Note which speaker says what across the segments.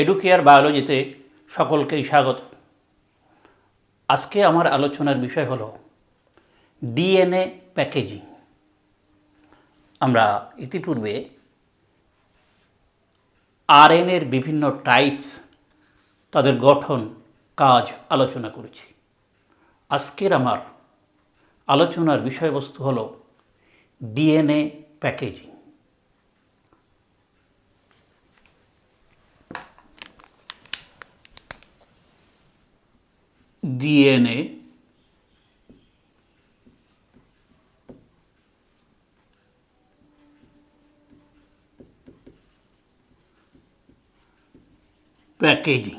Speaker 1: Educare বায়োলজিতে সকলকেই স্বাগত। আজকে আমার আলোচনার বিষয় হল ডিএনএ প্যাকেজিং। আমরা ইতিপূর্বে আরএনএর বিভিন্ন টাইপস তাদের গঠন, কাজ আলোচনা করেছি। আজকের আমার আলোচনার বিষয়বস্তু হলো DNA packaging. DNA packaging.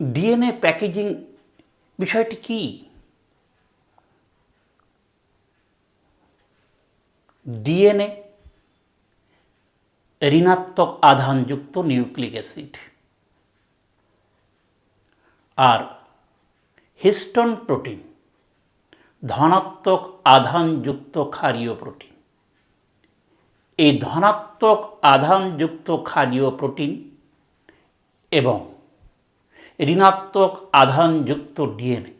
Speaker 1: DNA packaging বিষয়টি কি? ডিএনএ ঋণাত্মক আধানযুক্ত নিউক্লিক অ্যাসিড। আর হিস্টোন প্রোটিন, ধনাত্মক আধানযুক্ত ক্ষারীয় প্রোটিন। এই ধনাত্মক আধানযুক্ত ক্ষারীয় প্রোটিন এবং ঋণাত্মক আধানযুক্ত ডিএনএ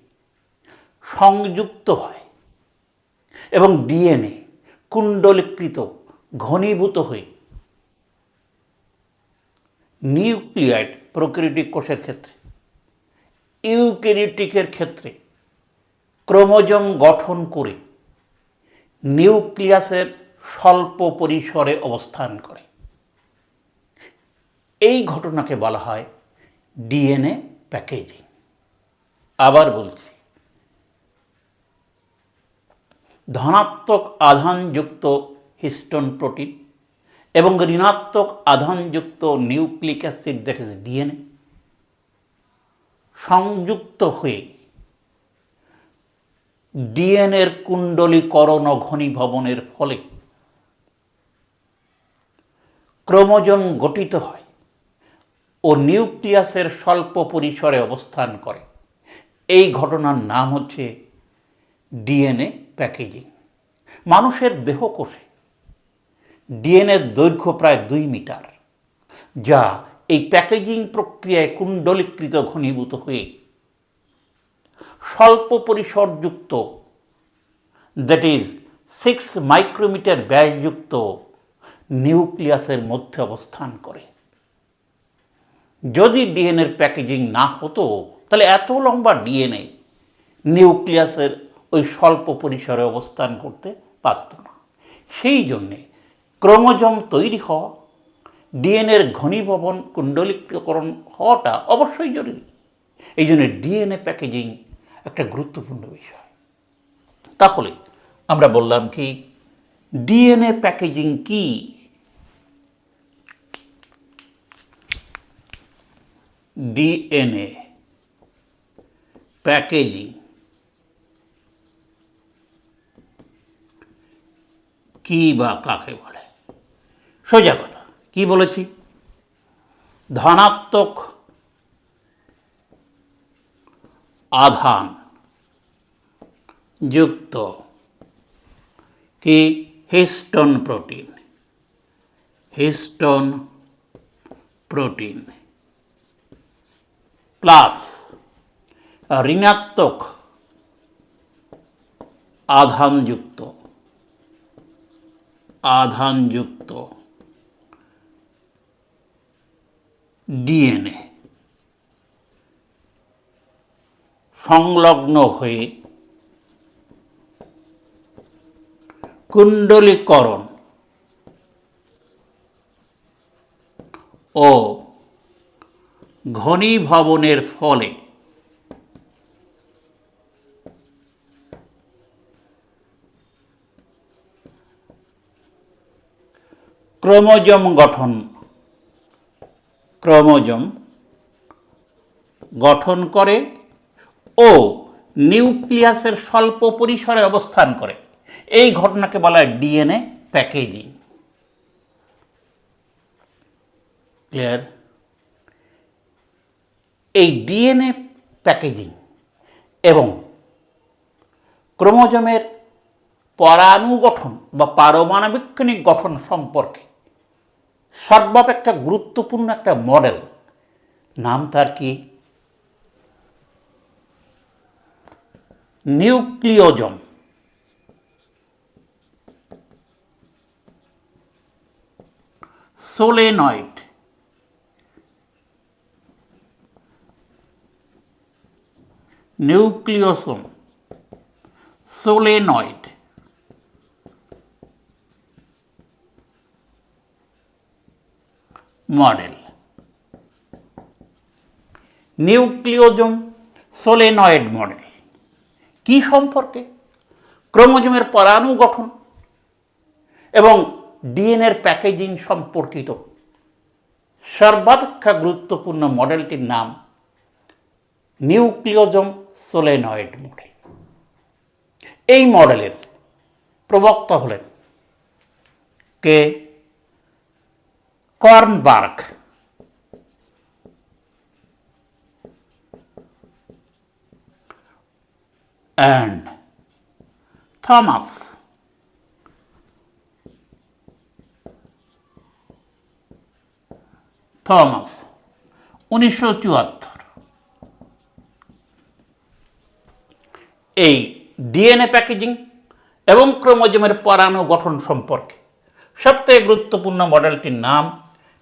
Speaker 1: সংযুক্ত হয় এবং ডিএনএ কুণ্ডলীকৃত ঘনীভূত হয়ে নিউক্লিয়াইড প্রোক্রিয়েটিক কোষের ক্ষেত্রে, ইউক্যারিওটিকের ক্ষেত্রে ক্রোমোজোম গঠন করে নিউক্লিয়াসের স্বল্প পরিসরে অবস্থান করে। এই ঘটনাকে বলা হয় ডিএনএ প্যাকেজিং। আবার বলছি, ধনাত্মক আধানযুক্ত হিস্টোন প্রোটিন এবং ঋণাত্মক আধানযুক্ত nucleic acid that is DNA সংযুক্ত হয়ে ডিএনএর কুণ্ডলীকরণ ঘনীভবনের ফলে ক্রোমোজোম গঠিত হয় ও নিউক্লিয়াসের স্বল্প পরিসরে অবস্থান করে। এই ঘটনার নাম হচ্ছে ডিএনএ প্যাকেজিং। মানুষের দেহকোষে ডিএনএর দৈর্ঘ্য প্রায় দুই মিটার, যা এই প্যাকেজিং প্রক্রিয়ায় কুণ্ডলীকৃত ঘনীভূত হয়ে স্বল্প পরিসরযুক্ত দ্যাট ইজ সিক্স মাইক্রোমিটার ব্যাসযুক্ত নিউক্লিয়াসের মধ্যে অবস্থান করে। যদি ডিএনএর প্যাকেজিং না হতো, তাহলে এত লম্বা ডিএনএ নিউক্লিয়াসের ওই স্বল্প পরিসরে অবস্থান করতে পারত না। সেই জন্যে ক্রোমোজোম তৈরি হওয়া, ডিএনএর ঘনীভবন কুণ্ডলীকরণ হওয়াটা অবশ্যই জরুরি। এই জন্য ডিএনএ প্যাকেজিং একটা গুরুত্বপূর্ণ বিষয়। তাহলে আমরা বললাম কি, ডিএনএ প্যাকেজিং কি? ডিএনএ প্যাকেজিং কি বা কাকে বলে? সোজা কথা। কি বলেছি? ধনাত্মক আধান যুক্ত কি? Histone protein. Histone protein. Plus ঋণাত্মক আধানযুক্ত। আধানযুক্ত। ডিএনএ। সংলগ্ন হয়ে কুণ্ডলীকরণ ও ঘনীভবনের ফলে ক্রোমোজোম গঠন ক্রোমোজোম গঠন করে ও নিউক্লিয়াসের স্বল্প পরিসরে অবস্থান করে। এই ঘটনাকে বলা হয় ডিএনএ প্যাকেজিং। ক্লিয়ার? এই ডিএনএ প্যাকেজিং এবং ক্রোমোজোমের পরাণু গঠন বা পারমাণবিক গঠন সম্পর্কে সর্বাপেক্ষা গুরুত্বপূর্ণ একটা মডেল। নাম তার কি? Nucleosome. Solenoid. Nucleosome. Solenoid. Model. Nucleosome solenoid model. কি সম্পর্কে? ক্রোমোজোমের পরাণু গঠন এবং ডিএনএর প্যাকেজিং সম্পর্কিত। সর্বাপেক্ষা গুরুত্বপূর্ণ মডেলটির নাম নিউক্লিওজম সোলেনয়েড মডেল। এই মডেলের প্রবক্তা হলেন কে? Kornberg and Thomas. থমাস উনিশশো চুয়াত্তর এই ডিএনএ প্যাকেজিং এবং ক্রোমোজোমের পরাণু গঠন সম্পর্কে সবথেকে গুরুত্বপূর্ণ মডেলটির নাম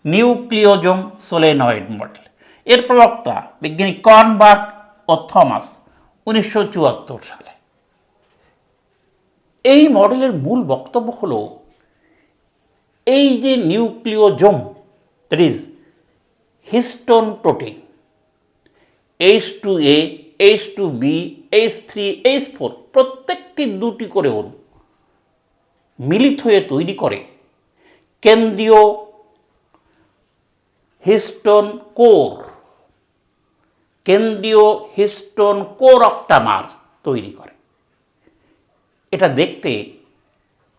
Speaker 1: নিউক্লিওজোম সোলেনয়েড মডেল। এর প্রবক্তা বিজ্ঞানী কর্নবার্গ ও থমাস উনিশশো চুয়াত্তর সালে। এই মডেলের মূল বক্তব্য হল, এই যে nucleosome that is histone protein H two A H two B H three H four প্রত্যেকটি দুটি করে অণু মিলিত হয়ে তৈরি করে কেন্দ্রীয় হিস্টোন কোর, কেন্দ্রীয় হিস্টোন কোর অক্টামার তৈরি করে। এটা দেখতে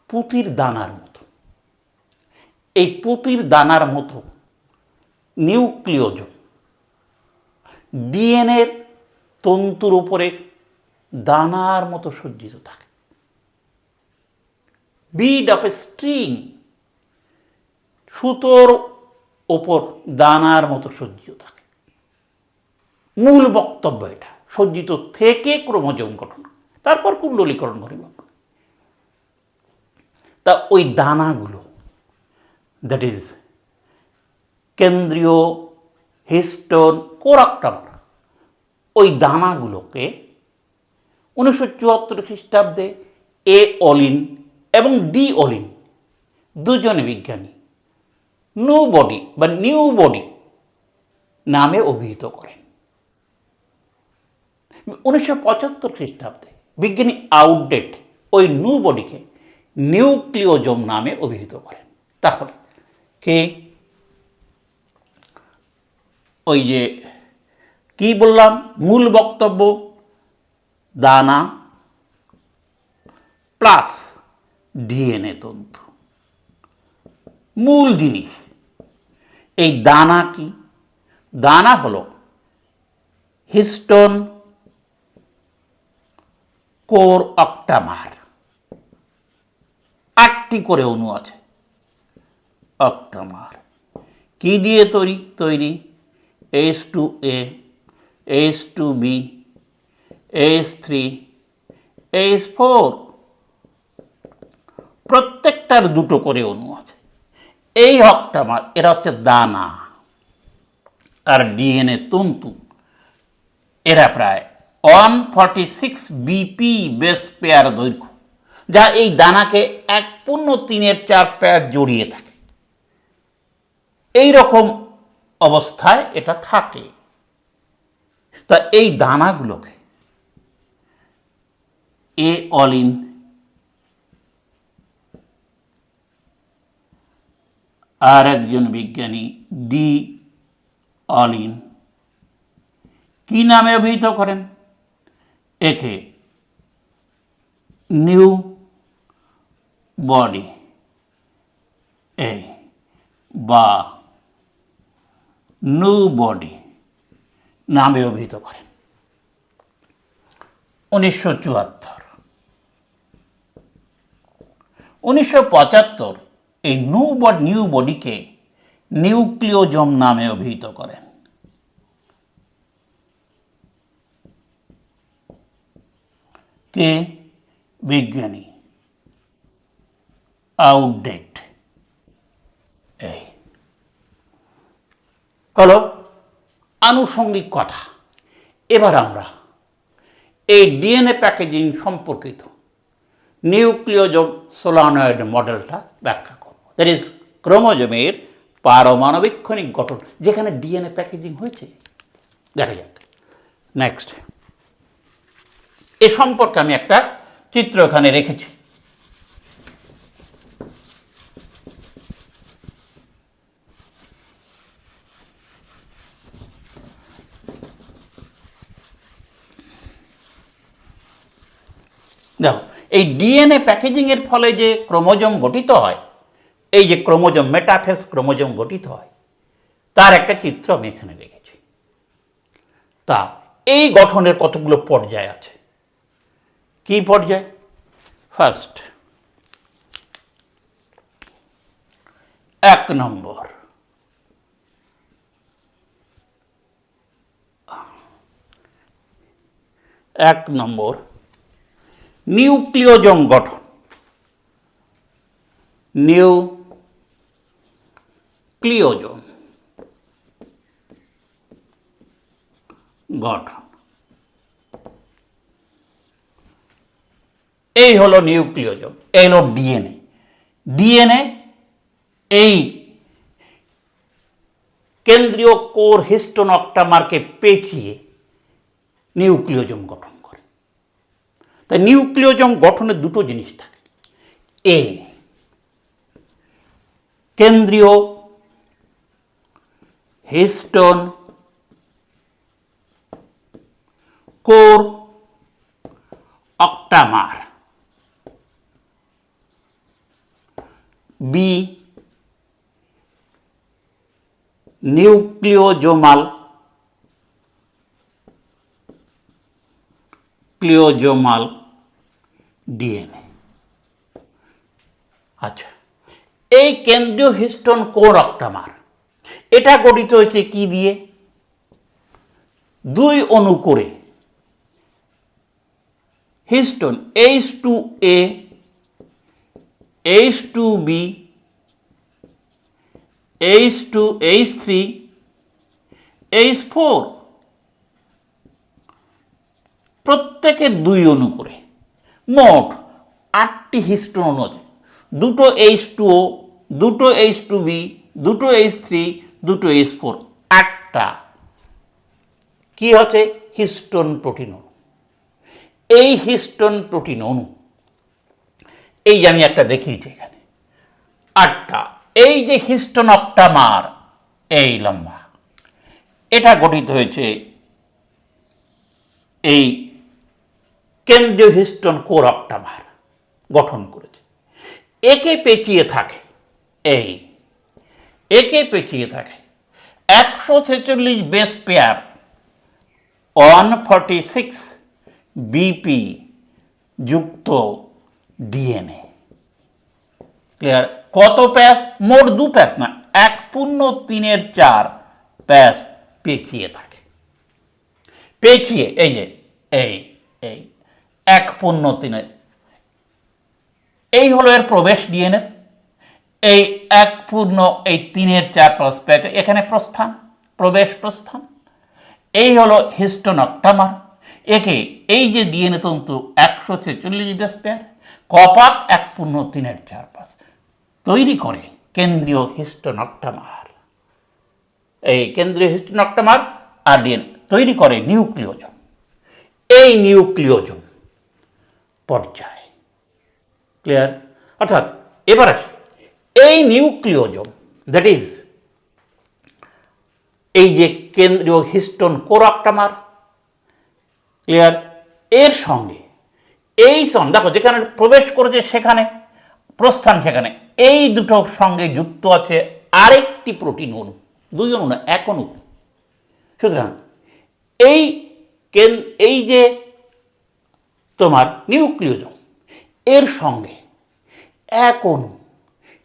Speaker 1: পুতির দানার মতো। এই পুতির দানার মতো নিউক্লিওজম ডিএনএর তন্তুর উপরে দানার মতো সজ্জিত থাকে। বিড অফ এ স্ট্রিং, সুতোর ওপর দানার মতো সজ্জিত থাকে। মূল বক্তব্য এটা, সজ্জিত থেকে ক্রোমোজোম গঠন, তারপর কুণ্ডলীকরণ পরিমাপ তা ওই দানাগুলো দ্যাট ইজ কেন্দ্রীয় হিস্টোন কোরাক্টামর ওই দানাগুলোকে উনিশশো চুয়াত্তর খ্রিস্টাব্দে এ অলিন এবং ডি অলিন দুজনে বিজ্ঞানী নো বডি বা নিউ বডি নামে অভিহিত করেন। উনিশশো পঁচাত্তর খ্রিস্টাব্দে বিজ্ঞানী আউটডেট ওই নিউ বডিকে নিউক্লিওজম নামে অভিহিত করেন। তাহলে কে? ওই যে কি বললাম? মূল বক্তব্য দানা প্লাস ডিএনএ তন্তু। মূল জিনিস। এই দানা কি? দানা হলো হিস্টোন কোর অক্টামার। আটটি করে অণু আছে। অক্টামার। কি দিয়ে তৈরি? তৈরি H two A H two B H three H four প্রত্যেকটার দুটো করে অণু আছে। এই হকটা আমার এরা হচ্ছে দানা। আর ডিএনএ তন্তু, এরা প্রায় one forty six BP base pair দৈর্ঘ্য, যা এই দানাকে এক পূর্ণ তিনের চার পেয়ার জড়িয়ে থাকে। এই রকম অবস্থায় এটা থাকে। তা এই দানাগুলোকে এ অলিন আর একজন বিজ্ঞানী ডি অলিন কি নামে অভিহিত করেন? একে নিউ বডি এই বা নিউ বডি নামে অভিহিত করেন। উনিশশো চুয়াত্তর। উনিশশো পঁচাত্তর এই নিউ বড নিউ বডিকে নিউক্লিওজম নামে অভিহিত করেন। কে? বিজ্ঞানী। আউটডেট। এই। হলো আনুষঙ্গিক কথা। এবার আমরা এই ডিএনএ প্যাকেজিং সম্পর্কিত নিউক্লিওজম সোলানয়েড মডেলটা ব্যাখ্যা দ্যাট ইজ ক্রোমোজোমের পারমাণবিক ক্ষণিক গঠন, যেখানে ডিএনএ প্যাকেজিং হয়েছে। দেখা যাক। নেক্সট এ সম্পর্কে আমি একটা চিত্র এখানে রেখেছি। দেখো, এই ডিএনএ প্যাকেজিংয়ের ফলে যে ক্রোমোজোম গঠিত হয় এই যে ক্রোমোজোম, মেটাফেস ক্রোমোজোম গঠিত হয়, তার একটা চিত্র আমি এখানে রেখেছি। তা, এই গঠনের কতগুলো পর্যায় আছে? কি পর্যায়? ফার্স্ট এক নম্বর। এক নম্বর, নিউক্লিওজম গঠন। নিউক্লিওজম গঠন এই হলো নিউক্লিওজম এই হলো ডিএনএ। ডিএনএ এই কেন্দ্রীয় কোর হিস্টোন অক্টামারকে পেঁচিয়ে নিউক্লিওজম গঠন করে। তাই নিউক্লিওজম গঠনের দুটো জিনিস থাকে। এ, কেন্দ্রীয় হিস্টোন কোর অক্টামার বি নিউক্লিওজোমাল ক্লিওজোমাল ডিএনএ আচ্ছা এই কেন্দ্রীয় হিস্টোন কোর অক্টামার এটা গঠিত হয়েছে কি দিয়ে? দুই অণু করে। Histone H two A H two B H two H three H four প্রত্যেকের দুই অণু করে। মোট আটটি হিস্টোন আছে। দুটো এইচ টু ও দুটো এইচ টু বি দুটো এইচ থ্রি দুটো এইচ ফোর আটটা। কি হচ্ছে? হিস্টোন প্রোটিন অণু। এই হিস্টোন প্রোটিন অণু, এই যে আমি একটা দেখিয়েছি এখানে, আটটা। এই যে হিস্টোন অক্টামার এই লম্বা। এটা গঠিত হয়েছে এই কেন্দ্রীয় হিস্টন কোর অক্টামার গঠন করেছে। একে পেঁচিয়ে থাকে এই একে পেঁচিয়ে থাকে। একশো ছেচল্লিশ base pair one forty six BP যুক্ত ডিএনএ ক্লিয়ার কত প্যাস মোট দু প্যাস না, এক পূর্ণ তিনের চার প্যাস পেঁচিয়ে থাকে। পেঁচিয়ে, এই যে, এই এই, এক পূর্ণ তিনের। এই হলো এর প্রবেশ ডিএনএ এই এক পূর্ণ এই তিনের চার প্লাস প্যাচ এখানে প্রস্থান, প্রবেশ প্রস্থান। এই হলো হিস্টোনক্টামার একে এই যে ডিএনএ তন্তু একশো ছেচল্লিশ বেস পেয়ার কপাক এক পূর্ণ তিনের চার পাঁচ। তৈরি করে কেন্দ্রীয় হিস্টোনক্টামার এই কেন্দ্রীয় হিস্টোনক্টামার আর ডিএন তৈরি করে নিউক্লিওজম। এই নিউক্লিওজম পর্যায়। ক্লিয়ার? অর্থাৎ এবার আসি। এই নিউক্লিওজম দ্যাট ইজ এই যে কেন্দ্রীয় হিস্টোন কোরাক্টামার ক্লিয়ার এর সঙ্গে এই সঙ্গে দেখো যেখানে প্রবেশ করেছে সেখানে, প্রস্থান সেখানে, এই দুটোর সঙ্গে যুক্ত আছে আরেকটি প্রোটিন অণু, দুই অণু না, এক অণু। সুতরাং এই কেন, এই যে তোমার নিউক্লিওজম এর সঙ্গে এক অণু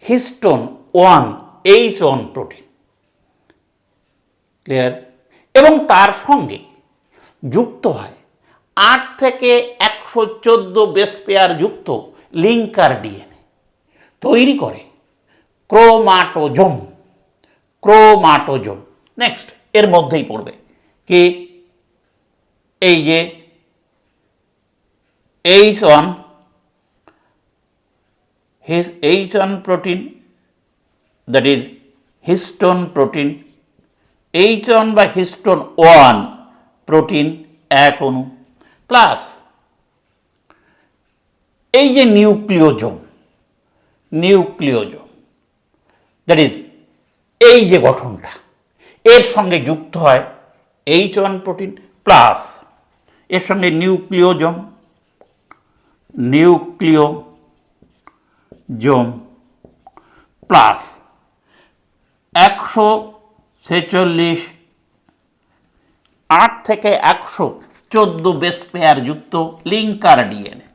Speaker 1: histone one, H one protein. Clear এবং তার সঙ্গে যুক্ত হয় আট থেকে একশো চোদ্দ বেস পেয়ার যুক্ত লিঙ্কার ডিএনএ তৈরি করে ক্রোমাটোজোম। ক্রোমাটোজোম। নেক্সট এর মধ্যেই পড়বে। কি? এই যে, H one one protein that is histone protein H one বা হিস্টোন ওয়ান প্রোটিন এক অণু প্লাস এই যে নিউক্লিওজোম নিউক্লিওজোম দ্যাট ইজ এই যে গঠনটা, এর সঙ্গে যুক্ত হয় এইচ ওয়ান প্রোটিন প্লাস এর সঙ্গে নিউক্লিওজম নিউক্লিওজোম নিউক্লিওজোম প্লাস একশো ছেচল্লিশ, আট থেকে একশো চোদ্দ বেস পেয়ার যুক্ত লিঙ্কার ডিএনএ।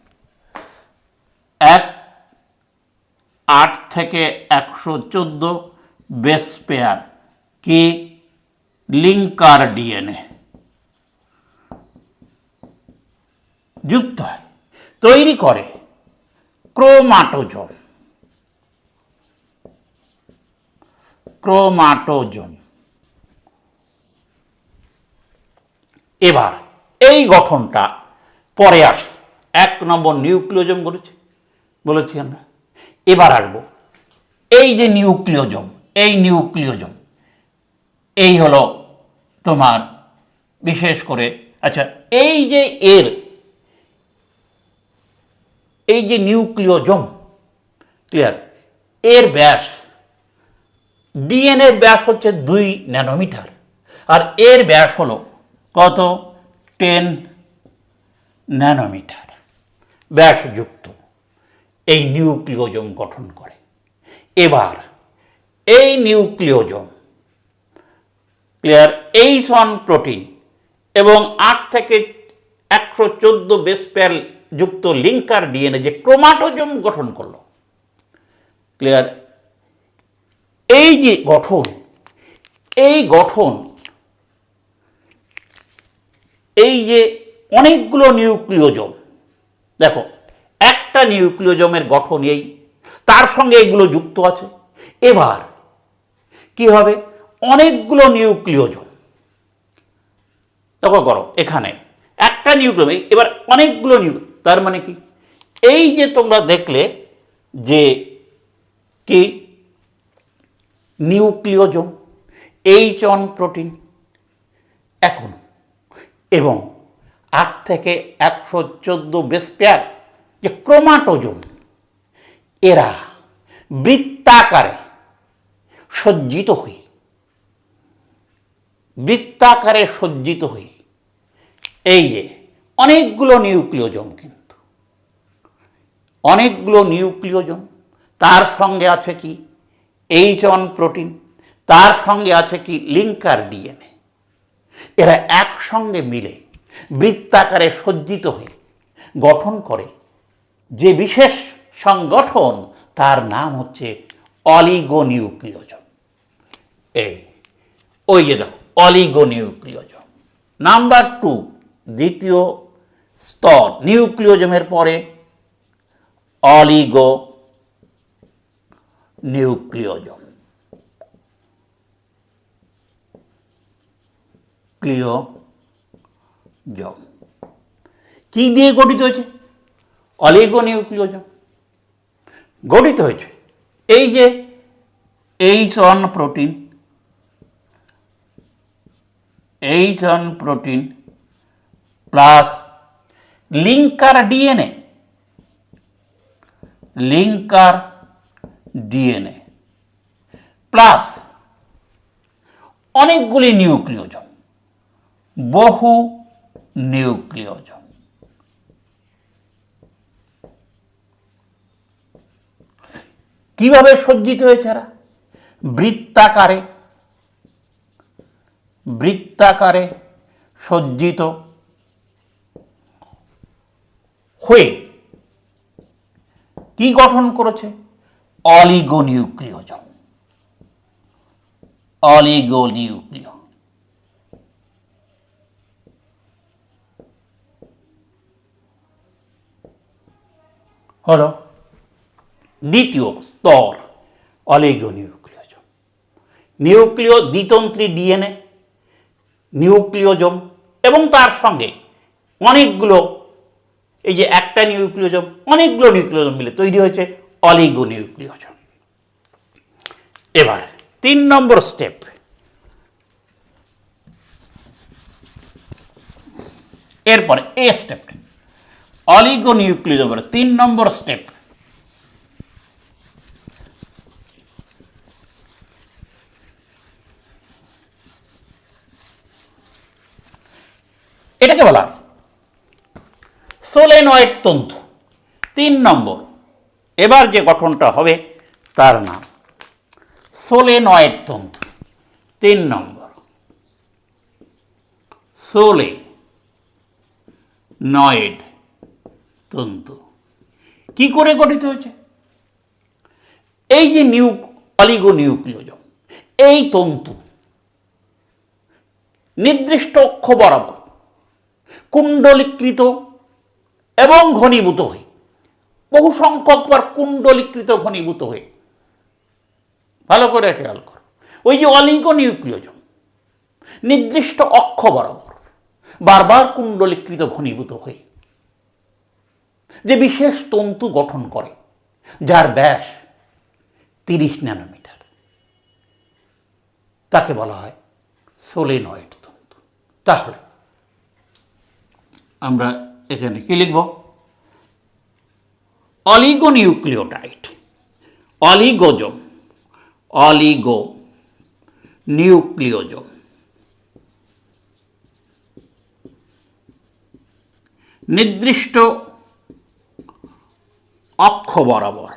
Speaker 1: এক, আট থেকে একশো চোদ্দ বেস পেয়ার কি লিঙ্কার ডিএনএ। যুক্ত হয়। তৈরি করে ক্রোমাটোজোম। ক্রোমাটোজোম। এবার, এই গঠনটা পরে আসে। এক নম্বর নিউক্লিওজম বলেছে বলেছি আমরা। এবার আসব, এই যে নিউক্লিওজম, এই নিউক্লিওজম, এই হলো তোমার বিশেষ করে আচ্ছা এই যে এর, এই যে নিউক্লিওজম ক্লিয়ার এর ব্যাস ডিএনএর ব্যাস হচ্ছে দুই ন্যানোমিটার। আর এর ব্যাস হলো কত? Ten nanometre. ব্যাসযুক্ত। এই নিউক্লিওজম গঠন করে। এবার এই nucleosome, clear H one protein এবং আট থেকে একশো চোদ্দ বেস পেয়ার যুক্ত লিঙ্কার ডিএনএ যে ক্রোমাটোজম গঠন করল, ক্লিয়ার এই যে গঠন, এই গঠন, এই যে অনেকগুলো নিউক্লিওজম, দেখো, একটা নিউক্লিওজমের গঠন এই, তার সঙ্গে এগুলো যুক্ত আছে। এবার, কি হবে? অনেকগুলো নিউক্লিওজম দেখো করো, এখানে একটা নিউক্লিয়ম এবার অনেকগুলো নিউ, তার মানে কি? এই যে তোমরা দেখলে যে কি নিউক্লিওজম এইচ অন প্রোটিন এখন। এবং আট থেকে একশো চোদ্দ বেস পেয়ার যে ক্রোমাটোজোম, এরা বৃত্তাকারে সজ্জিত হই। বৃত্তাকারে সজ্জিত হই। এই যে অনেকগুলো নিউক্লিওজম কিন্তু। অনেকগুলো নিউক্লিওজম, তার সঙ্গে আছে কি? এইচ অন প্রোটিন তার সঙ্গে আছে কি লিঙ্কার ডিএনএ এরা একসঙ্গে মিলে বৃত্তাকারে সজ্জিত হয়ে গঠন করে। যে বিশেষ সংগঠন, তার নাম হচ্ছে অলিগোনিউক্লিওজম। এই, ওই যে দেখো, অলিগোনিউক্লিওজম। নাম্বার টু দ্বিতীয় স্তর, নিউক্লিওজমের পরে অলিগো নিউক্লিওজম ক্লিওজম কি দিয়ে গঠিত হয়েছে? অলিগো নিউক্লিওজম গঠিত হয়েছে। এই যে H one protein H one protein plus linker DNA linker DNA plus অনেকগুলি নিউক্লিওজম, বহু নিউক্লিওজম। কীভাবে সজ্জিত হয়েছে এরা? বৃত্তাকারে। বৃত্তাকারে সজ্জিত হয়ে কি গঠন করেছে? অলিগোনিউক্লিওজম অলিগোনিউক্লিয় হলো দ্বিতীয় স্তর অলিগোনিউক্লিওজম নিউক্লিয় দ্বিতন্ত্রী ডিএনএ নিউক্লিওজম এবং তার সঙ্গে অনেকগুলো এই যে একটা নিউক্লিওজম অনেকগুলো নিউক্লিওজম মিলে তৈরি হয়েছে। অলিগোনিউক্লিওজম। এবার, তিন নম্বর স্টেপ। এরপরে এ স্টেপ। অলিগোনিউক্লিওজমের তিন নম্বর স্টেপ। এটাকে বলা সোলেনয়েড তন্তু। তিন নম্বর। এবার যে গঠনটা হবে, তার নাম সোলেনয়েড তন্তু। তিন নম্বর। সোলে নয়েড তন্তু। কি করে গঠিত হয়েছে? এই যে নিউ অলিগো নিউক্লিওজম এই তন্তু নির্দিষ্ট অক্ষ বরাবর কুণ্ডলীকৃত এবং ঘনীভূত হয়ে বহু সংখ্যকবার কুণ্ডলীকৃত ঘনীভূত হয়ে। ভালো করে খেয়াল করো। ওই যে অলিঙ্গ নিউক্লিওজম নির্দিষ্ট অক্ষ বরাবর বারবার কুণ্ডলীকৃত ঘনীভূত হয়ে, যে বিশেষ তন্তু গঠন করে, যার ব্যাস তিরিশ ন্যানোমিটার। তাকে বলা হয় সোলেনয়েড তন্তু। তাহলে আমরা এখানে কি লিখব? অলিগোনিউক্লিওটাইড। অলিগোজম অলিগো নিউক্লিওজম নির্দিষ্ট অক্ষ বরাবর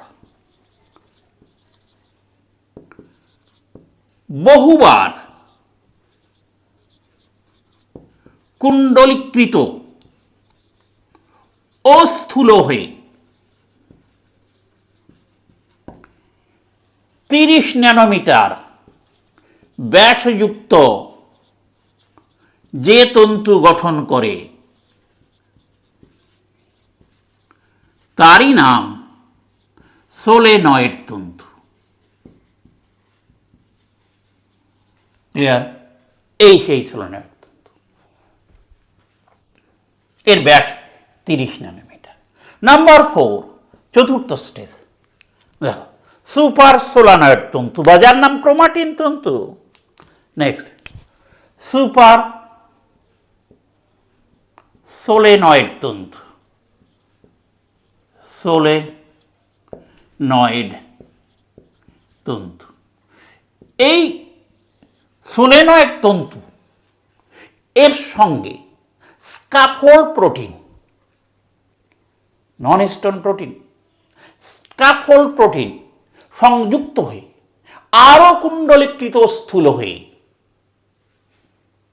Speaker 1: বহুবার কুণ্ডলীকৃত ও স্থূল হয়ে তিরিশ ন্যানোমিটার ব্যাসযুক্ত যে তন্তু গঠন করে। তারই নাম সোলেনয়েড তন্তু। এই সেই সোলেনয়েড তন্তু। এর ব্যাস তিরিশ ন্যানোমিটার। নাম্বার ফোর, চতুর্থ স্টেজ। দেখো সুপার সোলানয়েড তন্তু। বা যার নাম ক্রোমাটিন তন্তু। নেক্সট সুপার সোলেনয়েড তন্তু। সোলে নয়েড তন্তু। এই সোলেনয়েড তন্তু, এর সঙ্গে scaffold protein, non histone protein scaffold protein সংযুক্ত হয়ে আরও কুণ্ডলীকৃত স্থূল হয়ে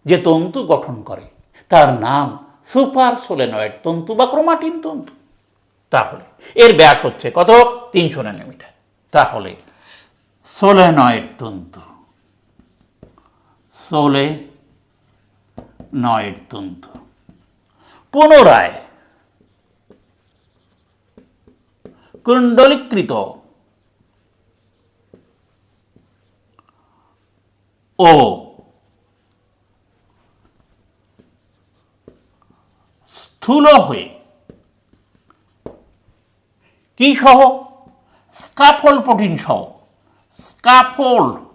Speaker 1: যে তন্তু গঠন করে, তার নাম সুপার সোলেনয়েড তন্তু বা ক্রোমাটিন তন্তু। তাহলে, এর ব্যাস হচ্ছে কত? তিনশো ন্যানোমিটার। তাহলে, সোলেনয়েড তন্তু। সোলে নয়েড তন্তু। পুনরায় কুণ্ডলীকৃত ও। স্থূল হয়ে। কি সহ? স্কাফোল প্রোটিন সহ। স্কাফোল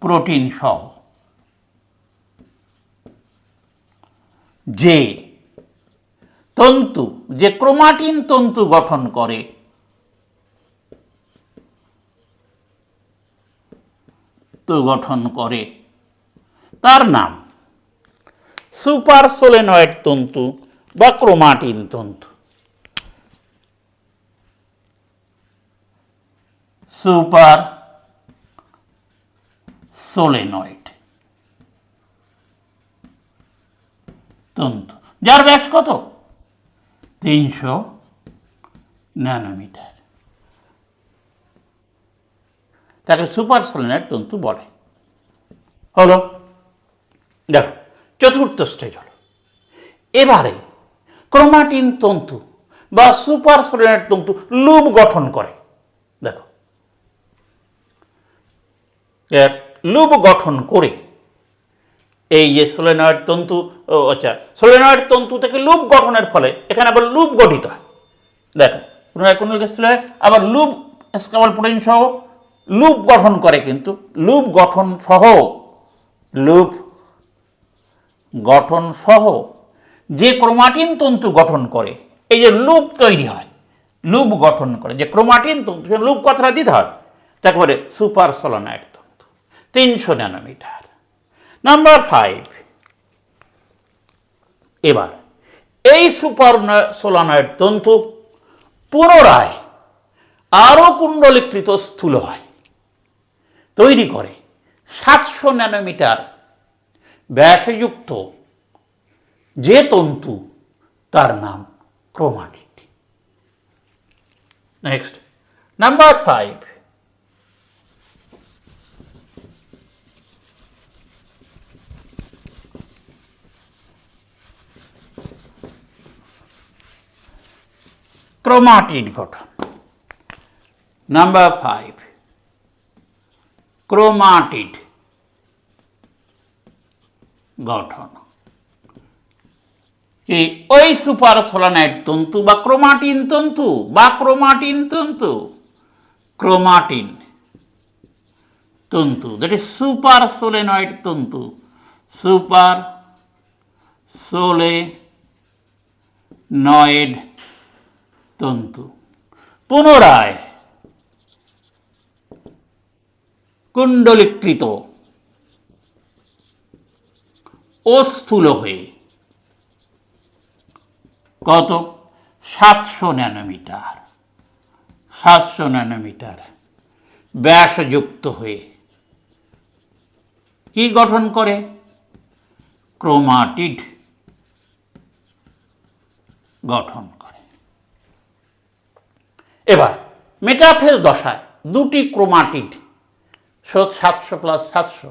Speaker 1: প্রোটিন সহ। যে তন্তু, যে ক্রোমাটিন তন্তু গঠন করে গঠন করে। তার নাম সুপার সোলেনয়েড তন্তু বা ক্রোমাটিন তন্তু। সুপার সোলেনয়েড তন্তু, যার ব্যাস কত? তিনশো ন্যানোমিটার। তাকে সুপার সোলেনয়েড তন্তু বলে। হলো, দেখো, চতুর্থ স্টেজ হলো। এবারে ক্রোমাটিন তন্তু বা সুপার সোলেনয়েড তন্তু লুপ গঠন করে। দেখো লুপ গঠন করে এই যে সোলেনয়েড তন্তু আচ্ছা সোলেনয়েড তন্তু থেকে লুপ গঠনের ফলে এখানে আবার লুপ গঠিত হয়। দেখো, পুনরায় কোন গেছিল আবার লুপ স্কাবল প্রোটিন সহ লুপ গঠন করে কিন্তু, লুপ গঠন সহ, লুপ গঠন সহ যে ক্রোমাটিন তন্তু গঠন করে, এই যে লুপ তৈরি হয়, লুপ গঠন করে, যে ক্রোমাটিন তন্তু লুপ কথাটা দিতে হয়, তাকে বলে সুপার সোলোনাইড তন্তু, তিনশো ন্যানোমিটার। নাম্বার ফাইভ, এবার, এই সুপার সোলানয়েড তন্তু পুনরায় আরও কুণ্ডলীকৃত স্থূল হয়। তৈরি করে। সাতশো ন্যানোমিটার ব্যাসযুক্ত যে তন্তু তার নাম chromatid. Next number five chromatid গঠন। নাম্বার ফাইভ ক্রোমাটিড গঠন। কি? ওই সুপার সোলানাইড তন্তু বা ক্রোমাটিন তন্তু? বা ক্রোমাটিন তন্তু? ক্রোমাটিন তন্তু। দ্যাট ইজ সুপার সোলেনয়েড তন্তু। সুপার সোলে নয়েড তন্তু। পুনরায় কুণ্ডলীকৃত। ও স্থূল হয়ে। কত? সাতশো ন্যানোমিটার। সাতশো ন্যানোমিটার। ব্যাসযুক্ত হয়ে। কি গঠন করে? ক্রোমাটিড গঠন করে। এবার মেটাফেজ দশায় দুটি ক্রোমাটিড সাতশো প্লাস সাতশো,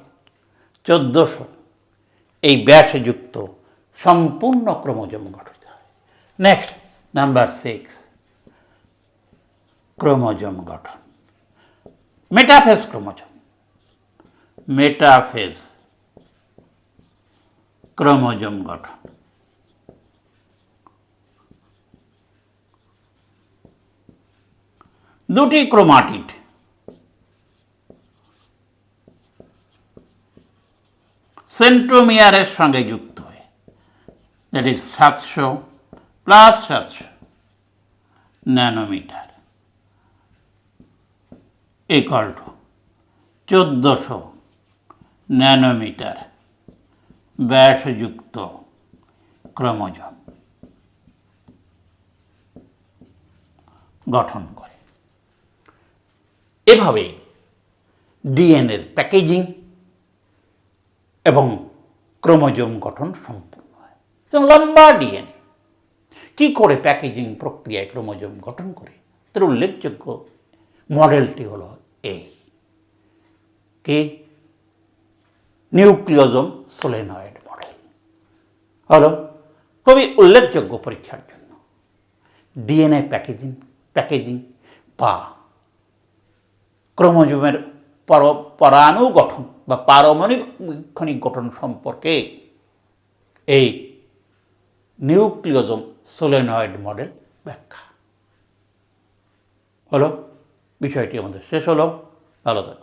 Speaker 1: চোদ্দোশো, এই ব্যাসযুক্ত সম্পূর্ণ ক্রোমোজোম গঠিত হয়। নেক্সট নাম্বার সিক্স ক্রোমোজোম গঠন। Metaphase chromosome. মেটাফেজ ক্রোমোজোম গঠন। দুটি ক্রোমাটিড সেন্ট্রোমিয়ারের সঙ্গে যুক্ত হয়ে দ্যাট ইজ সাতশো প্লাস সাতশো ন্যানোমিটার ইকাল টু চোদ্দোশো ন্যানোমিটার ব্যাসযুক্ত ক্রোমোজোম গঠন করে। এভাবে ডিএনএর প্যাকেজিং এবং ক্রোমোজোম গঠন সম্পূর্ণ হয়। লম্বা ডিএনএ। কি করে প্যাকেজিং প্রক্রিয়ায় ক্রোমোজোম গঠন করে? তার উল্লেখযোগ্য মডেলটি হলো এই। কি? Nucleosome solenoid model. হলো খুবই উল্লেখযোগ্য পরীক্ষার জন্য। ডিএনএ প্যাকেজিং প্যাকেজিং বা ক্রোমোজোমের পরাণু গঠন বা পারমাণবিক্ষণিক গঠন সম্পর্কে এই নিউক্লিয়জম সোলেনয়েড মডেল ব্যাখ্যা। হলো, বিষয়টি আমাদের শেষ হলো। ভালো থাকবে